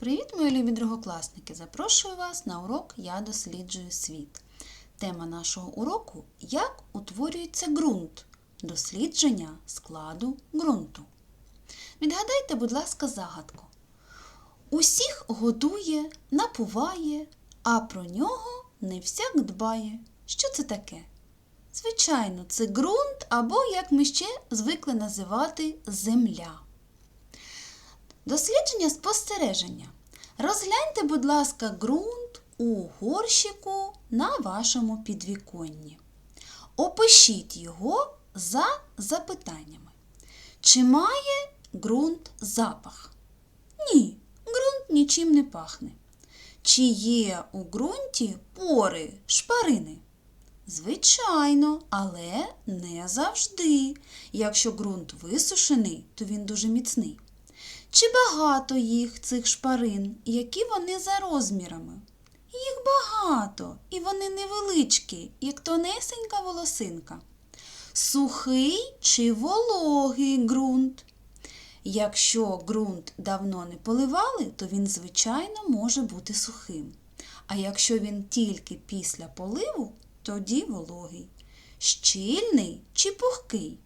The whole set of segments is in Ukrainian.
Привіт, мої любі другокласники! Запрошую вас на урок Я досліджую світ. Тема нашого уроку Як утворюється ґрунт. Дослідження складу ґрунту. Відгадайте, будь ласка, загадку. Усіх годує, напуває, а про нього не всяк дбає. Що це таке? Звичайно, це ґрунт або, як ми ще звикли називати, земля. Дослідження спостереження. Розгляньте, будь ласка, ґрунт у горщику на вашому підвіконні. Опишіть його за запитаннями. Чи має ґрунт запах? Ні, ґрунт нічим не пахне. Чи є у ґрунті пори, шпарини? Звичайно, але не завжди. Якщо ґрунт висушений, то він дуже міцний. Чи багато їх, цих шпарин, які вони за розмірами? Їх багато, і вони невеличкі, як тонесенька волосинка. Сухий чи вологий ґрунт? Якщо ґрунт давно не поливали, то він, звичайно, може бути сухим. А якщо він тільки після поливу, тоді вологий. Щільний чи пухкий?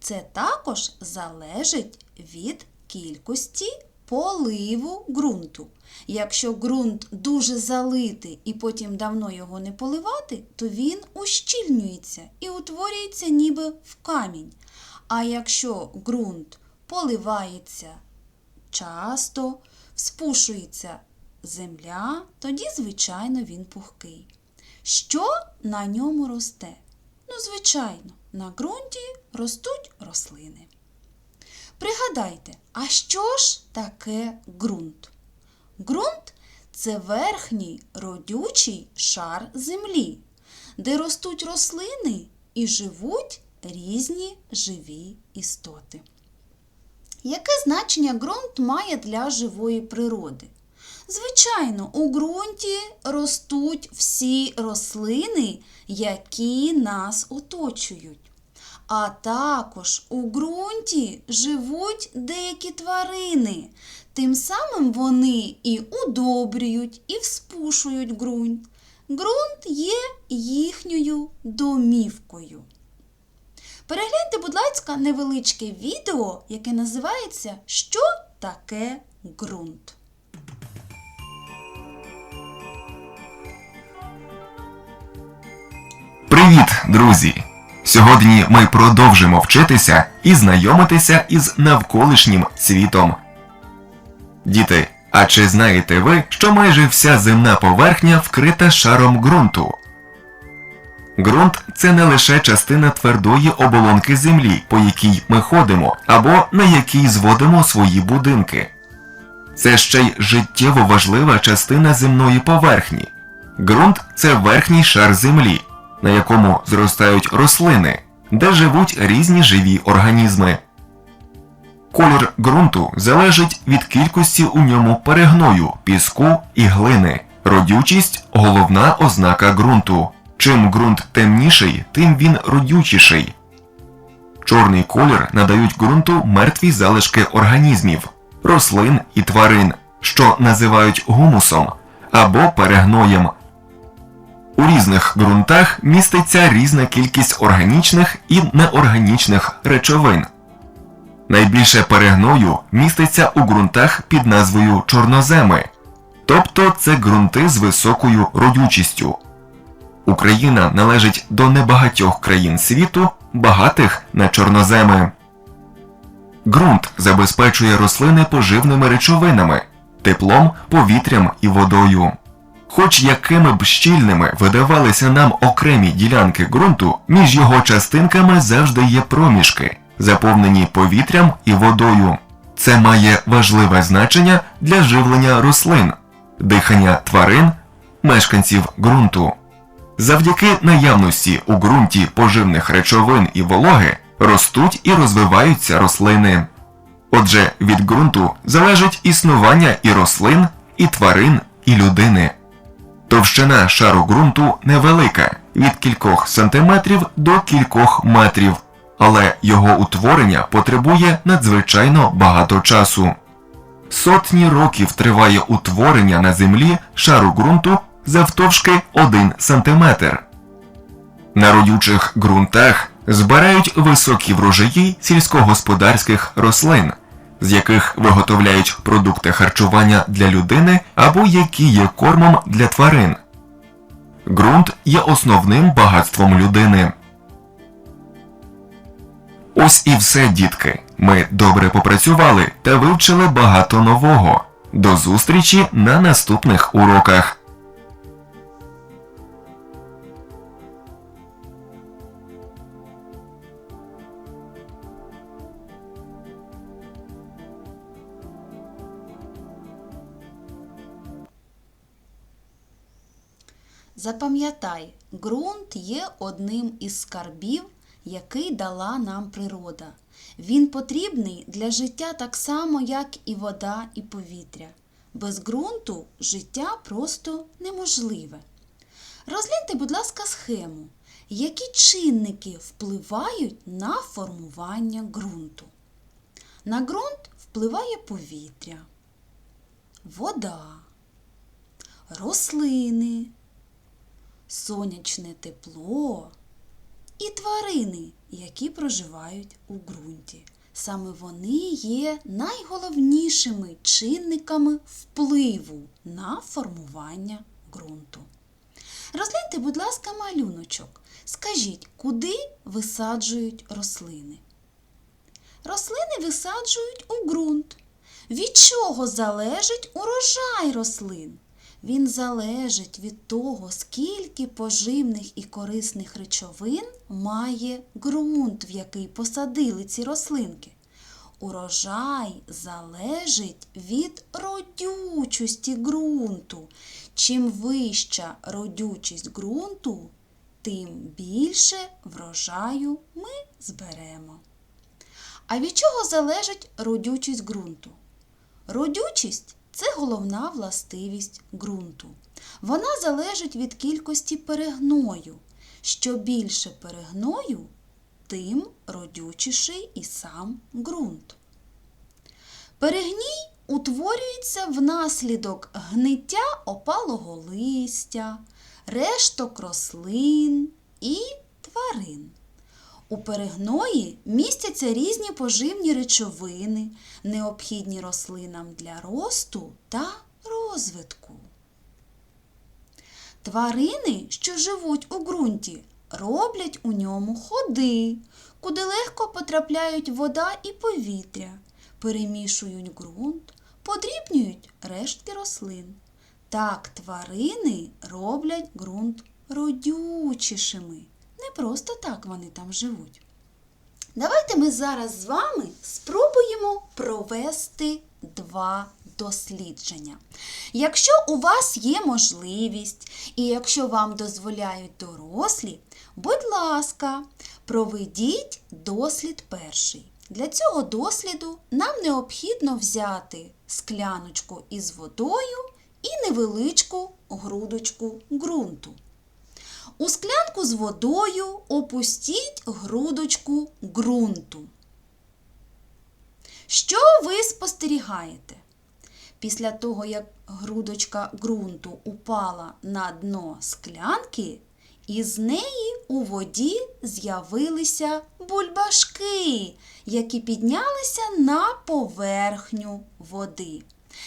Це також залежить від кількості поливу ґрунту. Якщо ґрунт дуже залитий і потім давно його не поливати, то він ущільнюється і утворюється ніби в камінь. А якщо ґрунт поливається часто, спушується земля, тоді, звичайно, він пухкий. Що на ньому росте? Ну, звичайно, на ґрунті ростуть рослини. Пригадайте, а що ж таке ґрунт? Ґрунт це верхній родючий шар землі, де ростуть рослини і живуть різні живі істоти. Яке значення ґрунт має для живої природи? Звичайно, у ґрунті ростуть всі рослини, які нас оточують. А також у ґрунті живуть деякі тварини. Тим самим вони і удобрюють, і вспушують ґрунт. Ґрунт є їхньою домівкою. Перегляньте, будь ласка, невеличке відео, яке називається Що таке ґрунт. Привіт, друзі! Сьогодні ми продовжимо вчитися і знайомитися із навколишнім світом. Діти, а чи знаєте ви, що майже вся земна поверхня вкрита шаром ґрунту? Ґрунт це не лише частина твердої оболонки землі, по якій ми ходимо, або на якій зводимо свої будинки. Це ще й життєво важлива частина земної поверхні. Ґрунт це верхній шар землі, на якому зростають рослини, де живуть різні живі організми. Колір ґрунту залежить від кількості у ньому перегною, піску і глини. Родючість головна ознака ґрунту. Чим ґрунт темніший, тим він родючіший. Чорний колір надають ґрунту мертві залишки організмів, рослин і тварин, що називають гумусом або перегноєм. У різних ґрунтах міститься різна кількість органічних і неорганічних речовин. Найбільше перегною міститься у ґрунтах під назвою чорноземи, тобто це ґрунти з високою родючістю. Україна належить до небагатьох країн світу, багатих на чорноземи. Ґрунт забезпечує рослини поживними речовинами, теплом, повітрям і водою. Хоч якими б щільними видавалися нам окремі ділянки ґрунту, між його частинками завжди є проміжки, заповнені повітрям і водою. Це має важливе значення для живлення рослин, дихання тварин, мешканців ґрунту. Завдяки наявності у ґрунті поживних речовин і вологи ростуть і розвиваються рослини. Отже, від ґрунту залежить існування і рослин, і тварин, і людини. Товщина шару ґрунту невелика від кількох сантиметрів до кількох метрів, але його утворення потребує надзвичайно багато часу. Сотні років триває утворення на землі шару ґрунту завтовшки 1 см. На родючих ґрунтах збирають високі врожаї сільськогосподарських рослин, з яких виготовляють продукти харчування для людини або які є кормом для тварин. Ґрунт є основним багатством людини. Ось і все, дітки. Ми добре попрацювали та вивчили багато нового. До зустрічі на наступних уроках. Запам'ятай, ґрунт є одним із скарбів, який дала нам природа. Він потрібний для життя так само, як і вода і повітря. Без ґрунту життя просто неможливе. Розгляньте, будь ласка, схему. Які чинники впливають на формування ґрунту? На ґрунт впливає повітря, вода, рослини, сонячне тепло і тварини, які проживають у ґрунті. Саме вони є найголовнішими чинниками впливу на формування ґрунту. Розгляньте, будь ласка, малюночок. Скажіть, куди висаджують рослини? Рослини висаджують у ґрунт. Від чого залежить урожай рослин? Він залежить від того, скільки поживних і корисних речовин має ґрунт, в який посадили ці рослинки. Урожай залежить від родючості ґрунту. Чим вища родючість ґрунту, тим більше врожаю ми зберемо. А від чого залежить родючість ґрунту? Родючість це головна властивість ґрунту. Вона залежить від кількості перегною. Що більше перегною, тим родючіший і сам ґрунт. Перегній утворюється внаслідок гниття опалого листя, решток рослин і тварин. У перегної містяться різні поживні речовини, необхідні рослинам для росту та розвитку. Тварини, що живуть у ґрунті, роблять у ньому ходи, куди легко потрапляють вода і повітря, перемішують ґрунт, подрібнюють рештки рослин. Так тварини роблять ґрунт родючішими. Не просто так вони там живуть. Давайте ми зараз з вами спробуємо провести два дослідження. Якщо у вас є можливість, і якщо вам дозволяють дорослі, будь ласка, проведіть дослід перший. Для цього досліду нам необхідно взяти скляночку із водою і невеличку грудочку ґрунту. У склянку з водою опустіть грудочку ґрунту. Що ви спостерігаєте? Після того, як грудочка ґрунту упала на дно склянки, із неї у воді з'явилися бульбашки, які піднялися на поверхню води.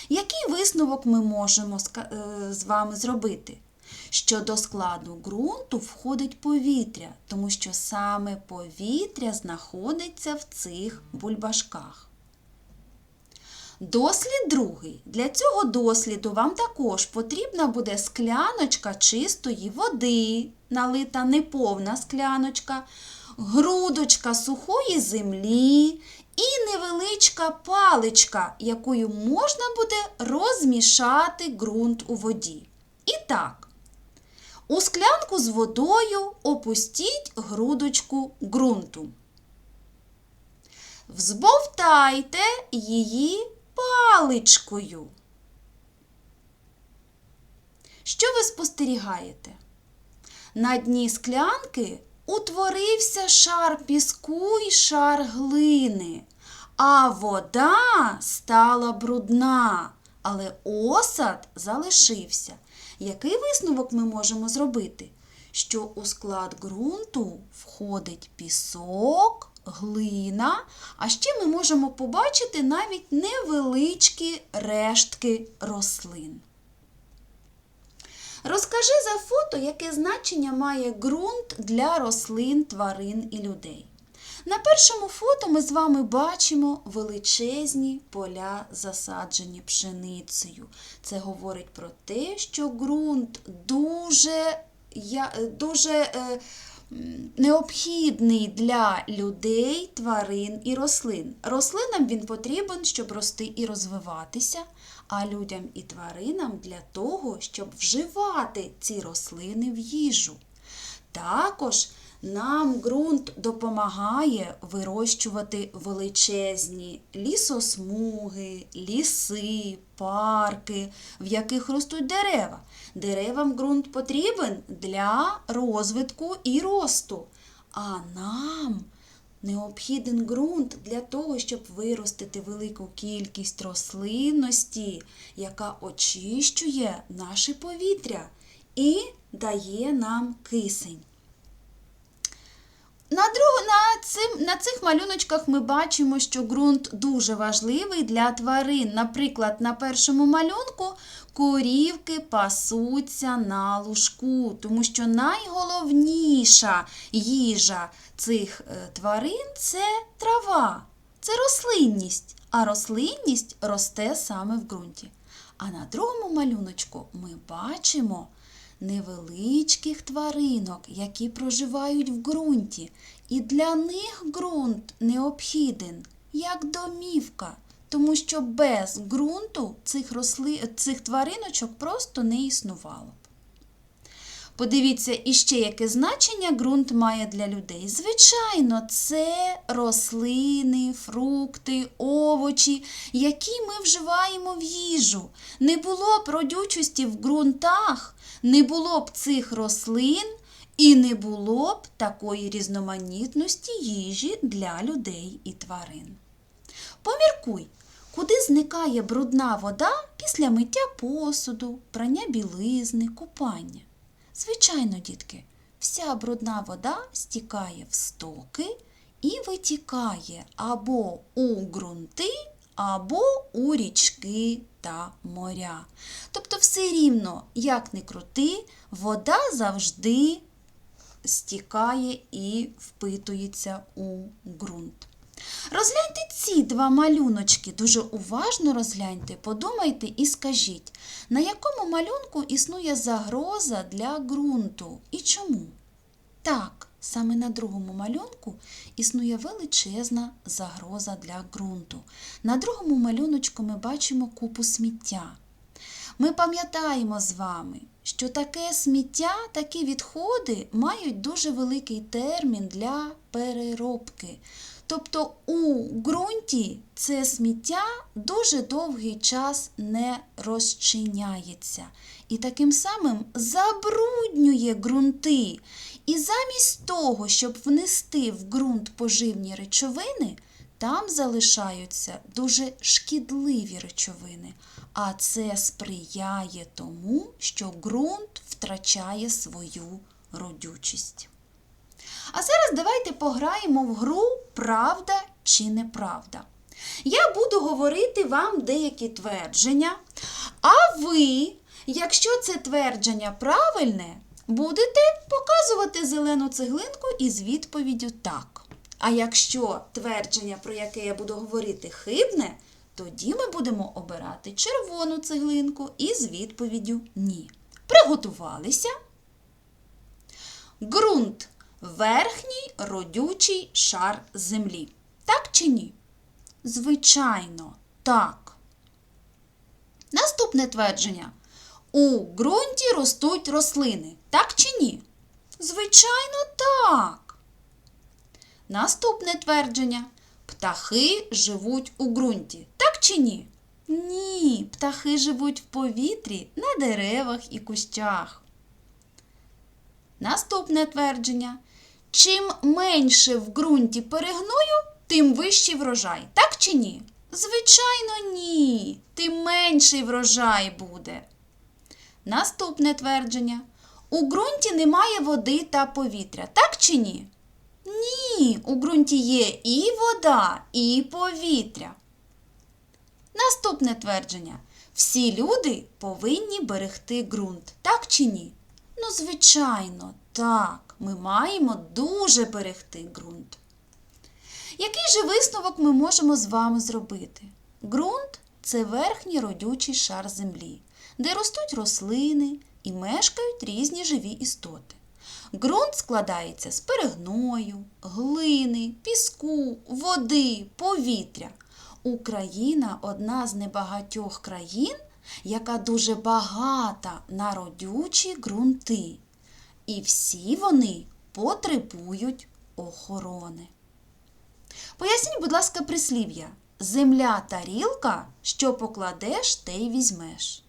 Який висновок ми можемо е, з вами зробити? Що до складу ґрунту входить повітря, тому що саме повітря знаходиться в цих бульбашках. Дослід другий. Для цього досліду вам також потрібна буде скляночка чистої води, налита неповна скляночка, грудочка сухої землі і невеличка паличка, якою можна буде розмішати ґрунт у воді. І так, у склянку з водою опустіть грудочку ґрунту. Взбовтайте її паличкою. Що ви спостерігаєте? На дні склянки утворився шар піску і шар глини, а вода стала брудна, але осад залишився. Який висновок ми можемо зробити? Що у склад ґрунту входить пісок, глина, а ще ми можемо побачити навіть невеличкі рештки рослин. Розкажи за фото, яке значення має ґрунт для рослин, тварин і людей. На першому фото ми з вами бачимо величезні поля, засаджені пшеницею. Це говорить про те, що ґрунт дуже, дуже е, необхідний для людей, тварин і рослин. Рослинам він потрібен, щоб рости і розвиватися, а людям і тваринам для того, щоб вживати ці рослини в їжу. Також нам ґрунт допомагає вирощувати величезні лісосмуги, ліси, парки, в яких ростуть дерева. Деревам ґрунт потрібен для розвитку і росту. А нам необхіден ґрунт для того, щоб виростити велику кількість рослинності, яка очищує наше повітря і дає нам кисень. На, друг, на, цим, на цих малюночках ми бачимо, що ґрунт дуже важливий для тварин. Наприклад, на першому малюнку корівки пасуться на лужку, тому що найголовніша їжа цих е, тварин це трава, це рослинність, а рослинність росте саме в ґрунті. А на другому малюночку ми бачимо невеличких тваринок, які проживають в ґрунті, і для них ґрунт необхіден, як домівка, тому що без ґрунту цих, росли... цих твариночок просто не існувало. Подивіться іще, яке значення ґрунт має для людей. Звичайно, це рослини, фрукти, овочі, які ми вживаємо в їжу. Не було б родючості в ґрунтах, не було б цих рослин і не було б такої різноманітності їжі для людей і тварин. Поміркуй, куди зникає брудна вода після миття посуду, прання білизни, купання. Звичайно, дітки, вся брудна вода стікає в стоки і витікає або у ґрунти, або у річки та моря. Тобто, все рівно, як не крути, вода завжди стікає і впитується у ґрунт. Розгляньте ці два малюночки, дуже уважно розгляньте, подумайте і скажіть, на якому малюнку існує загроза для ґрунту і чому? Так, саме на другому малюнку існує величезна загроза для ґрунту. На другому малюночку ми бачимо купу сміття. Ми пам'ятаємо з вами, що таке сміття, такі відходи мають дуже великий термін для переробки. Тобто у ґрунті це сміття дуже довгий час не розчиняється і таким самим забруднює ґрунти. І замість того, щоб внести в ґрунт поживні речовини, там залишаються дуже шкідливі речовини, а це сприяє тому, що ґрунт втрачає свою родючість. А зараз давайте пограємо в гру Правда чи неправда. Я буду говорити вам деякі твердження, а ви, якщо це твердження правильне, будете показувати зелену цеглинку із відповіддю так. А якщо твердження, про яке я буду говорити, хибне, тоді ми будемо обирати червону цеглинку із відповіддю ні. Приготувалися. Ґрунт верхній родючий шар землі. Так чи ні? Звичайно, так. Наступне твердження. У ґрунті ростуть рослини. Так чи ні? Звичайно, так. Наступне твердження. Птахи живуть у ґрунті. Так чи ні? Ні, птахи живуть в повітрі, на деревах і кущах. Наступне твердження. Чим менше в ґрунті перегною, тим вищий врожай. Так чи ні? Звичайно, ні. Тим менший врожай буде. Наступне твердження. У ґрунті немає води та повітря. Так чи ні? Ні, у ґрунті є і вода, і повітря. Наступне твердження. Всі люди повинні берегти ґрунт. Так чи ні? Ну, звичайно, так. Ми маємо дуже берегти ґрунт. Який же висновок ми можемо з вами зробити? Ґрунт це верхній родючий шар землі, де ростуть рослини і мешкають різні живі істоти. Ґрунт складається з перегною, глини, піску, води, повітря. Україна одна з небагатьох країн, яка дуже багата на родючі ґрунти. І всі вони потребують охорони. Поясніть, будь ласка, прислів'я. Земля тарілка, що покладеш, те й візьмеш.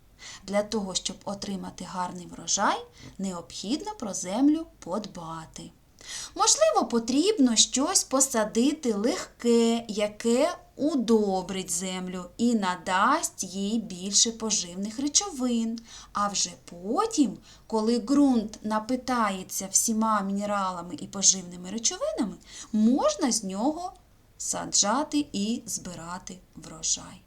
Для того, щоб отримати гарний врожай, необхідно про землю подбати. Можливо, потрібно щось посадити легке, яке удобрить землю і надасть їй більше поживних речовин. А вже потім, коли ґрунт напитається всіма мінералами і поживними речовинами, можна з нього саджати і збирати врожай.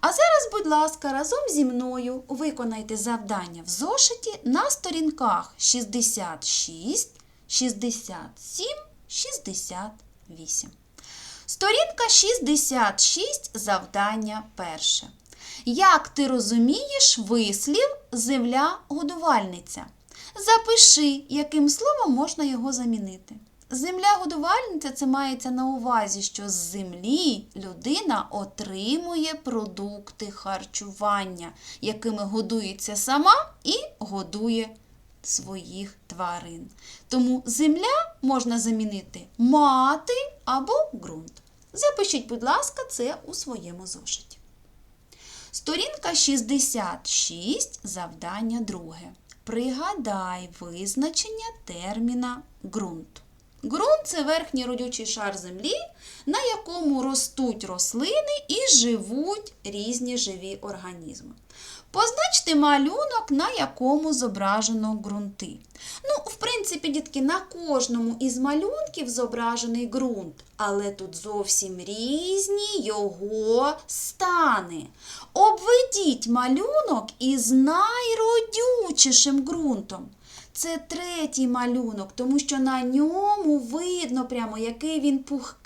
А зараз, будь ласка, разом зі мною виконайте завдання в зошиті на сторінках 66, 67, 68. Сторінка 66, завдання перше. Як ти розумієш вислів земля годувальниця? Запиши, яким словом можна його замінити. Земля годувальниця це мається на увазі, що з землі людина отримує продукти харчування, якими годується сама і годує своїх тварин. Тому земля можна замінити мати або ґрунт. Запишіть, будь ласка, це у своєму зошиті. Сторінка 66, завдання друге. Пригадай визначення терміна ґрунт. Ґрунт це верхній родючий шар землі, на якому ростуть рослини і живуть різні живі організми. Позначте малюнок, на якому зображено ґрунти. Ну, в принципі, дітки, на кожному із малюнків зображений ґрунт, але тут зовсім різні його стани. Обведіть малюнок із найродючішим ґрунтом. Це третій малюнок, тому що на ньому видно прямо, який він пухкий,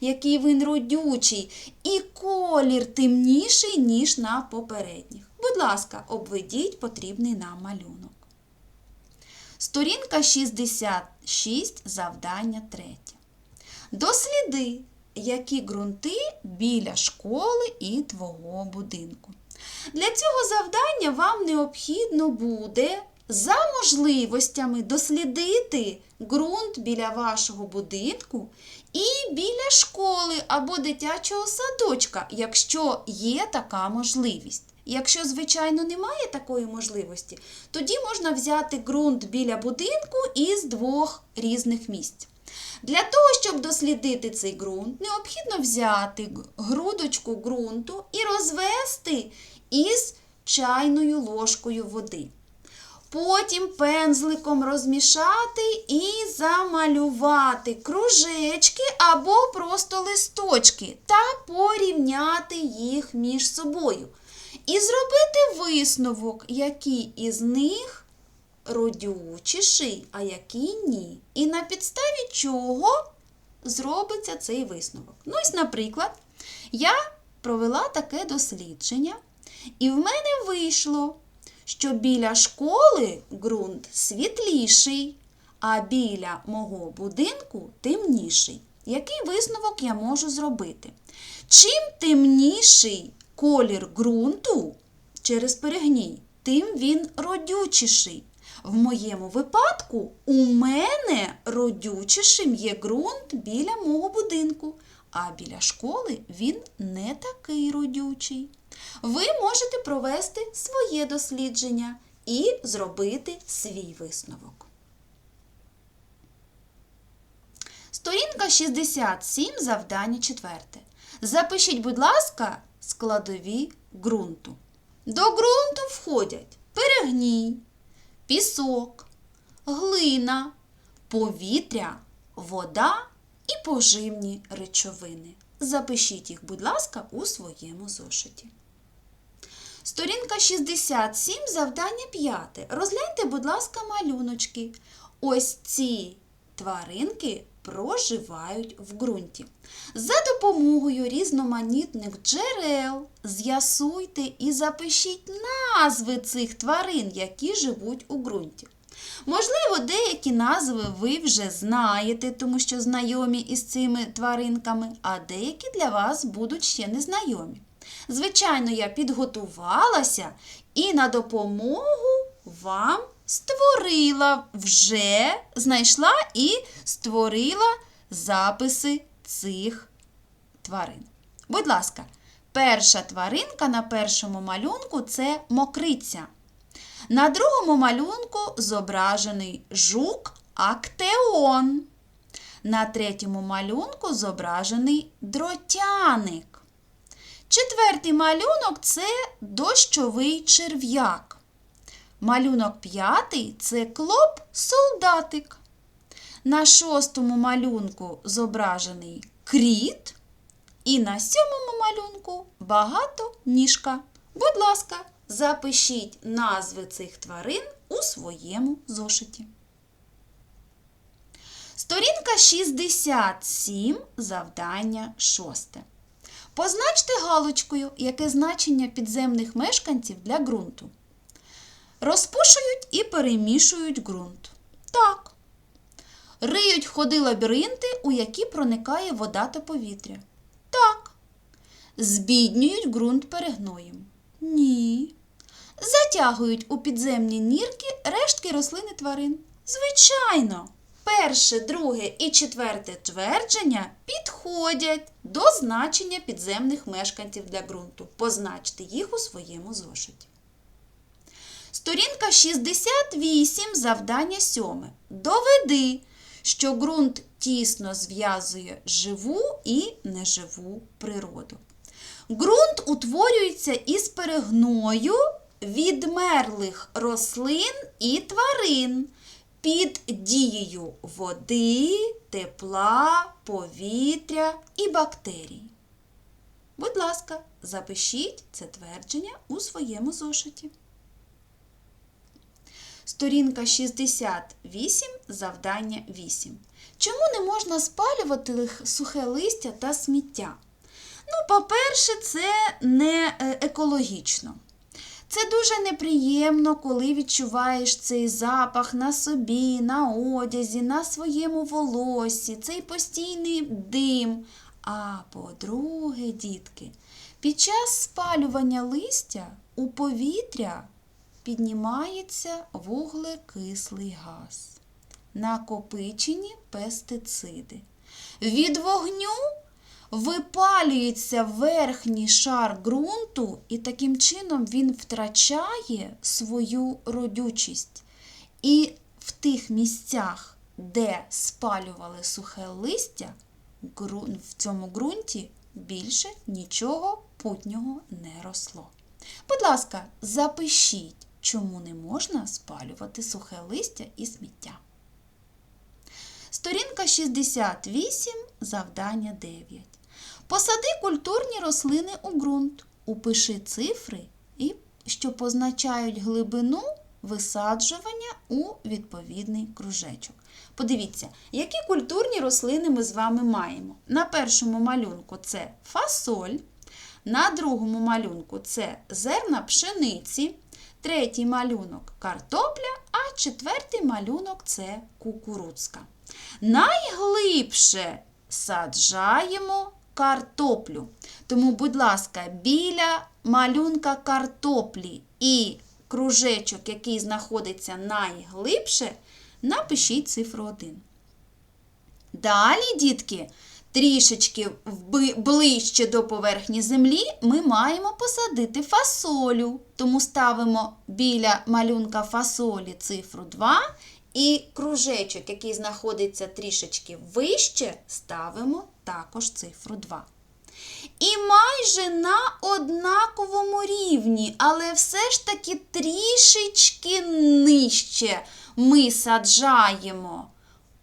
який він родючий, і колір темніший, ніж на попередніх. Будь ласка, обведіть потрібний нам малюнок. Сторінка 66, завдання 3. Досліди, які ґрунти біля школи і твого будинку. Для цього завдання вам необхідно буде за можливостями дослідити ґрунт біля вашого будинку і біля школи або дитячого садочка, якщо є така можливість. Якщо, звичайно, немає такої можливості, тоді можна взяти ґрунт біля будинку із двох різних місць. Для того, щоб дослідити цей ґрунт, необхідно взяти грудочку ґрунту і розвести із чайною ложкою води. Потім пензликом розмішати і замалювати кружечки або просто листочки та порівняти їх між собою. І зробити висновок, який із них родючіший, а який ні. І на підставі чого зробиться цей висновок. Ну, ось, наприклад, я провела таке дослідження, і в мене вийшло що біля школи ґрунт світліший, а біля мого будинку темніший. Який висновок я можу зробити? Чим темніший колір ґрунту через перегній, тим він родючіший. В моєму випадку у мене родючішим є ґрунт біля мого будинку, а біля школи він не такий родючий. Ви можете провести своє дослідження і зробити свій висновок. Сторінка 67, завдання 4. Запишіть, будь ласка, складові ґрунту. До ґрунту входять перегній, пісок, глина, повітря, вода і поживні речовини. Запишіть їх, будь ласка, у своєму зошиті. Сторінка 67, завдання 5. Розгляньте, будь ласка, малюночки. Ось ці тваринки проживають в ґрунті. За допомогою різноманітних джерел з'ясуйте і запишіть назви цих тварин, які живуть у ґрунті. Можливо, деякі назви ви вже знаєте, тому що знайомі із цими тваринками, а деякі для вас будуть ще незнайомі. Звичайно, я підготувалася і на допомогу вам створила вже знайшла і створила записи цих тварин. Будь ласка, перша тваринка на першому малюнку це мокриця. На другому малюнку зображений жук Актеон. На третьому малюнку зображений дротяник. Четвертий малюнок це дощовий черв'як. Малюнок п'ятий це клоп солдатик. На шостому малюнку зображений кріт. І на сьомому малюнку багатоніжка. Будь ласка, запишіть назви цих тварин у своєму зошиті. Сторінка 67, завдання 6. Позначте галочкою, яке значення підземних мешканців для ґрунту. Розпушують і перемішують ґрунт. Так. Риють ходи лабіринти, у які проникає вода та повітря. Так. Збіднюють ґрунт перегноєм. Ні. Затягують у підземні нірки рештки рослин і тварин. Звичайно, перше, друге і четверте твердження підходять до значення підземних мешканців для ґрунту. Позначте їх у своєму зошиті. Сторінка 68, завдання 7. Доведи, що ґрунт тісно зв'язує живу і неживу природу. Ґрунт утворюється із перегною відмерлих рослин і тварин під дією води, тепла, повітря і бактерій. Будь ласка, запишіть це твердження у своєму зошиті. Сторінка 68, завдання 8. Чому не можна спалювати сухе листя та сміття? Ну, по-перше, це не е, екологічно. Це дуже неприємно, коли відчуваєш цей запах на собі, на одязі, на своєму волоссі, цей постійний дим. А по-друге, дітки, під час спалювання листя у повітря піднімається вуглекислий газ, накопичені пестициди. Від вогню випалюється верхній шар ґрунту, і таким чином він втрачає свою родючість. І в тих місцях, де спалювали сухе листя, в цьому ґрунті більше нічого путнього не росло. Будь ласка, запишіть, чому не можна спалювати сухе листя і сміття. Сторінка 68, завдання 9. Посади культурні рослини у ґрунт. Упиши цифри, і, що позначають глибину висаджування у відповідний кружечок. Подивіться, які культурні рослини ми з вами маємо. На першому малюнку це фасоль, на другому малюнку це зерна пшениці, третій малюнок картопля, а четвертий малюнок це кукурудзка. Найглибше саджаємо картоплю. Тому, будь ласка, біля малюнка картоплі і кружечок, який знаходиться найглибше, напишіть цифру 1. Далі, дітки, трішечки ближче до поверхні землі ми маємо посадити фасолю. Тому ставимо біля малюнка фасолі цифру 2 І кружечок, який знаходиться трішечки вище, ставимо також цифру 2. І майже на однаковому рівні, але все ж таки трішечки нижче ми саджаємо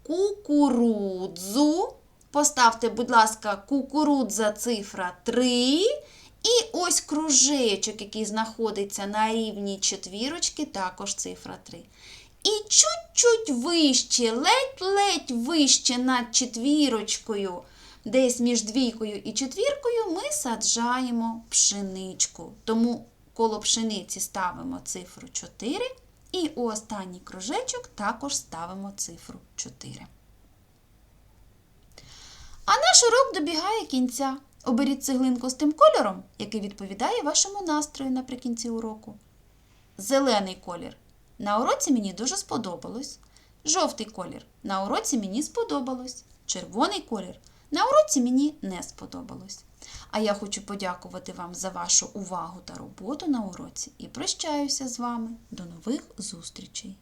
кукурудзу. Поставте, будь ласка, кукурудза цифра 3. І ось кружечок, який знаходиться на рівні четвірочки, також цифра 3. І чуть-чуть вище, ледь-ледь вище над четвірочкою, десь між двійкою і четвіркою, ми саджаємо пшеничку. Тому коло пшениці ставимо цифру 4. І у останній кружечок також ставимо цифру 4. А наш урок добігає кінця. Оберіть цеглинку з тим кольором, який відповідає вашому настрою наприкінці уроку. Зелений колір. На уроці мені дуже сподобалось. Жовтий колір. На уроці мені сподобалось. Червоний колір. На уроці мені не сподобалось. А я хочу подякувати вам за вашу увагу та роботу на уроці і прощаюся з вами. До нових зустрічей!